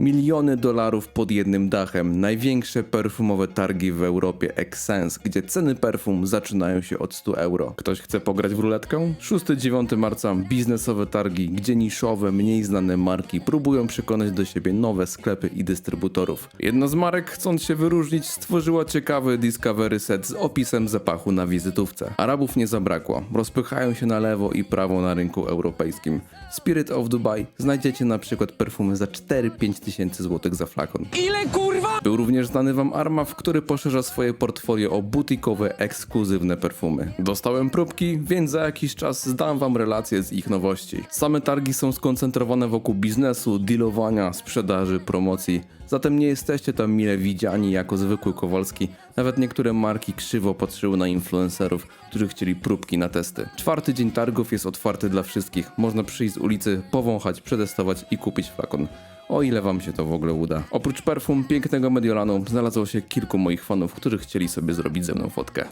Miliony dolarów pod jednym dachem, największe perfumowe targi w Europie Excense, gdzie ceny perfum zaczynają się od 100 euro. Ktoś chce pograć w ruletkę? 6-9 marca biznesowe targi, gdzie niszowe, mniej znane marki próbują przekonać do siebie nowe sklepy i dystrybutorów. Jedna z marek, chcąc się wyróżnić, stworzyła ciekawy Discovery Set z opisem zapachu na wizytówce. Arabów nie zabrakło, rozpychają się na lewo i prawo na rynku europejskim. Spirit of Dubai znajdziecie na przykład perfumy za 4-5 tysięcy złotych za flakon. Ile kurwa? Był również znany wam Armaf, który poszerza swoje portfolio o butikowe, ekskluzywne perfumy. Dostałem próbki, więc za jakiś czas zdam wam relacje z ich nowości. Same targi są skoncentrowane wokół biznesu, dealowania, sprzedaży, promocji. Zatem nie jesteście tam mile widziani jako zwykły Kowalski. Nawet niektóre marki krzywo patrzyły na influencerów, którzy chcieli próbki na testy. Czwarty dzień targów jest otwarty dla wszystkich. Można przyjść z ulicy, powąchać, przetestować i kupić flakon. O ile wam się to w ogóle uda. Oprócz perfum pięknego Mediolanu znalazło się kilku moich fanów, którzy chcieli sobie zrobić ze mną fotkę.